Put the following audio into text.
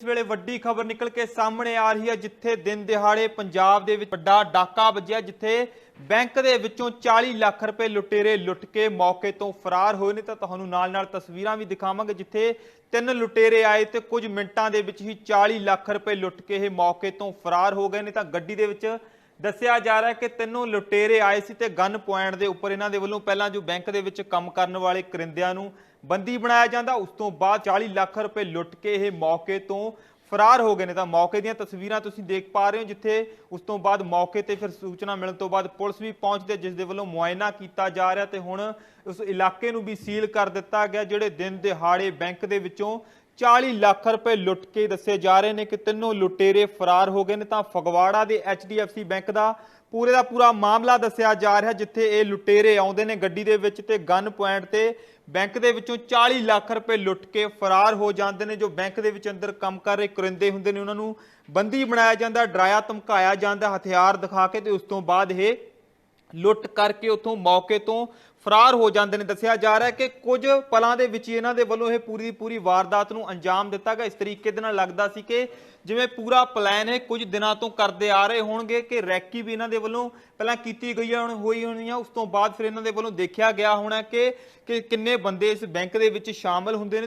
ਇਸ ਵੇਲੇ ਵੱਡੀ ਖਬਰ ਨਿਕਲ ਕੇ ਸਾਹਮਣੇ ਆ ਰਹੀ ਹੈ, ਜਿੱਥੇ ਦਿਨ ਦਿਹਾੜੇ ਪੰਜਾਬ ਦੇ ਵਿੱਚ ਵੱਡਾ ਡਾਕਾ ਵੱਜਿਆ, ਜਿੱਥੇ ਬੈਂਕ ਦੇ ਵਿੱਚੋਂ 40 ਲੱਖ ਰੁਪਏ ਲੁਟੇਰੇ ਲੁੱਟ ਕੇ ਮੌਕੇ ਤੋਂ ਫਰਾਰ ਹੋਏ ਨੇ। ਤਾਂ ਤੁਹਾਨੂੰ ਨਾਲ-ਨਾਲ ਤਸਵੀਰਾਂ ਵੀ ਦਿਖਾਵਾਂਗੇ, ਜਿੱਥੇ ਤਿੰਨ ਲੁਟੇਰੇ ਆਏ ਤੇ ਕੁਝ ਮਿੰਟਾਂ ਦੇ ਵਿੱਚ ਹੀ 40 ਲੱਖ ਰੁਪਏ ਲੁੱਟ ਕੇ ਇਹ ਮੌਕੇ ਤੋਂ ਫਰਾਰ ਹੋ ਗਏ ਨੇ। ਤਾਂ ਗੱਡੀ ਦੇ ਵਿੱਚ ਦੱਸਿਆ ਜਾ ਰਿਹਾ ਕਿ ਤਿੰਨੋਂ ਲੁਟੇਰੇ ਆਏ ਸੀ ਤੇ ਗਨ ਪੁਆਇੰਟ ਦੇ ਉੱਪਰ ਇਹਨਾਂ ਦੇ ਵੱਲੋਂ ਪਹਿਲਾਂ ਜੋ ਬੈਂਕ ਦੇ ਵਿੱਚ ਕੰਮ ਕਰਨ ਵਾਲੇ ਕਰਿੰਦਿਆਂ ਨੂੰ ਬੰਦੀ ਬਣਾਇਆ ਜਾਂਦਾ। ਉਸ ਤੋਂ ਬਾਅਦ 40 ਲੱਖ ਰੁਪਏ ਲੁੱਟ ਕੇ ਇਹ ਮੌਕੇ ਤੋਂ ਫਰਾਰ ਹੋ ਗਏ ਨੇ। ਤਾਂ ਮੌਕੇ ਦੀਆਂ ਤਸਵੀਰਾਂ ਤੁਸੀਂ ਦੇਖ ਪਾ ਰਹੇ ਹੋ, ਜਿੱਥੇ ਉਸ ਤੋਂ ਬਾਅਦ ਮੌਕੇ ਤੇ ਫਿਰ ਸੂਚਨਾ ਮਿਲਣ ਤੋਂ ਬਾਅਦ ਪੁਲਿਸ ਵੀ ਪਹੁੰਚਦੀ ਹੈ, ਜਿਸ ਦੇ ਵੱਲੋਂ ਮੁਆਇਨਾ ਕੀਤਾ ਜਾ ਰਿਹਾ ਤੇ ਹੁਣ ਉਸ ਇਲਾਕੇ ਨੂੰ ਵੀ ਸੀਲ ਕਰ ਦਿੱਤਾ ਗਿਆ, ਜਿਹੜੇ ਦਿਨ ਦਿਹਾੜੇ ਬੈਂਕ ਦੇ ਵਿੱਚੋਂ 40 ਲੱਖ ਰੁਪਏ ਲੁੱਟ ਕੇ ਦੱਸੇ ਜਾ ਰਹੇ ਨੇ ਕਿ ਤਿੰਨੋਂ ਲੁਟੇਰੇ ਫਰਾਰ ਹੋ ਗਏ ਨੇ, ਤਾਂ ਫਗਵਾੜਾ ਦੇ HDFC ਬੈਂਕ ਦਾ ਪੂਰੇ ਦਾ ਪੂਰਾ ਮਾਮਲਾ ਦੱਸਿਆ ਜਾ ਰਿਹਾ, ਜਿੱਥੇ ਇਹ ਲੁਟੇਰੇ ਆਉਂਦੇ ਨੇ ਗੱਡੀ ਦੇ ਵਿੱਚ ਤੇ ਗਨ ਪੁਆਇੰਟ ਤੇ ਬੈਂਕ ਦੇ ਵਿੱਚੋਂ 40 ਲੱਖ ਰੁਪਏ ਲੁੱਟ ਕੇ ਫਰਾਰ ਹੋ ਜਾਂਦੇ ਨੇ, ਜੋ ਬੈਂਕ ਦੇ ਵਿੱਚ ਅੰਦਰ ਕੰਮ ਕਰ ਰਹੇ ਕਰਿੰਦੇ ਹੁੰਦੇ ਨੇ, ਉਹਨਾਂ ਨੂੰ ਬੰਦੀ ਬਣਾਇਆ ਜਾਂਦਾ, ਡਰਾਇਆ ਧਮਕਾਇਆ ਜਾਂਦਾ, ਹਥਿਆਰ ਦਿਖਾ ਕੇ ਤੇ ਉਸ ਤੋਂ ਬਾਅਦ ਇਹ ਲੁੱਟ ਕਰਕੇ ਉਥੋਂ ਮੌਕੇ ਤੋਂ ਫਰਾਰ ਹੋ ਜਾਂਦੇ ਨੇ। ਦੱਸਿਆ ਜਾ ਰਿਹਾ ਹੈ ਕਿ ਕੁਝ ਪਲਾਂ ਦੇ ਵਿੱਚ ਇਹਨਾਂ ਦੇ ਵੱਲੋਂ ਇਹ ਪੂਰੀ ਦੀ ਪੂਰੀ ਵਾਰਦਾਤ ਨੂੰ ਅੰਜਾਮ ਦਿੱਤਾ ਗਿਆ। ਇਸ ਤਰੀਕੇ ਦੇ ਨਾਲ ਲੱਗਦਾ ਸੀ ਕਿ ਜਿਵੇਂ ਪੂਰਾ ਪਲਾਨ ਇਹ ਕੁਝ ਦਿਨਾਂ ਤੋਂ ਕਰਦੇ ਆ ਰਹੇ ਹੋਣਗੇ ਕਿ ਰੈਕੀ ਵੀ ਇਹਨਾਂ ਦੇ ਵੱਲੋਂ ਪਹਿਲਾਂ ਕੀਤੀ ਗਈ ਹੁਣ ਹੋਈ ਹੋਣੀ ਆ। ਉਸ ਤੋਂ ਬਾਅਦ ਫਿਰ ਇਹਨਾਂ ਦੇ ਵੱਲੋਂ ਦੇਖਿਆ ਗਿਆ ਹੋਣਾ ਕਿ ਕਿ ਕਿੰਨੇ ਬੰਦੇ ਇਸ ਬੈਂਕ ਦੇ ਵਿੱਚ ਸ਼ਾਮਲ ਹੁੰਦੇ ਨੇ।